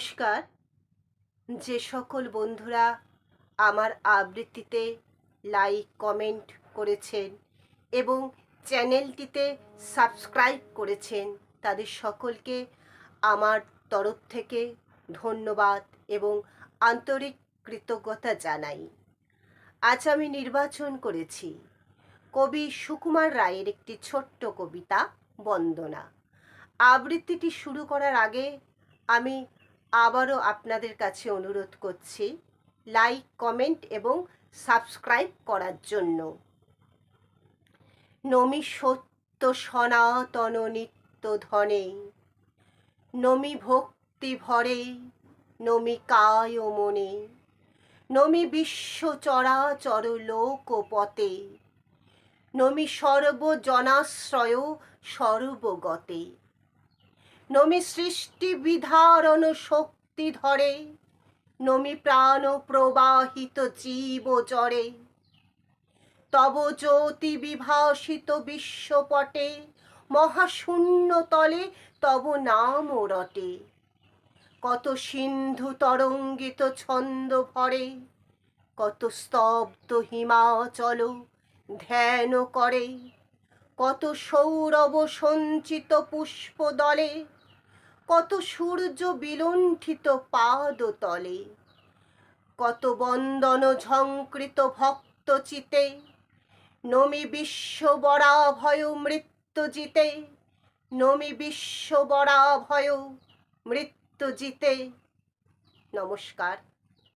নমস্কার। যে সকল বন্ধুরা আমার আবৃত্তিতে লাইক কমেন্ট করেছেন এবং চ্যানেলটিতে সাবস্ক্রাইব করেছেন, তাদের সকলকে আমার তরফ থেকে ধন্যবাদ এবং আন্তরিক কৃতজ্ঞতা জানাই। আজ আমি নির্বাচন করেছি। কবি সুকুমার রায়ের একটি ছোট্ট কবিতা, বন্দনা। আবৃত্তিটি শুরু করার আগে আমি আবারও আপনাদের কাছে অনুরোধ করছি লাইক কমেন্ট এবং সাবস্ক্রাইব করার জন্য। নমি সত্য সনাতন নিত্য ধনে, নমি ভক্তি ভরে, নমি কায় মনে নমি বিশ্ব চরাচর লোকপতে নমি সর্বজনাশ্রয় সর্বগতে। নমি সৃষ্টি বিধারণ শক্তি ধরে, নমি প্রাণ প্রবাহিত জীব জরে তব জ্যোতি বিভাসিত বিশ্বপটে, মহাশূন্য তলে তব নাম রটে। কত সিন্ধু তরঙ্গিত ছন্দ ভরে, কত স্তব্ধ হিমাচল ধ্যান করে, কত সৌরভ সঞ্চিত পুষ্প দলে কত সূর্য বিলুণ্ঠিত পাদ তলে কত বন্দন ঝঙ্কৃত ভক্ত চিতে, নমি বিশ্ব বরা ভয় মৃত্যু জিতে, নমি বিশ্ব বরা ভয় মৃত্যু জিতে। নমস্কার।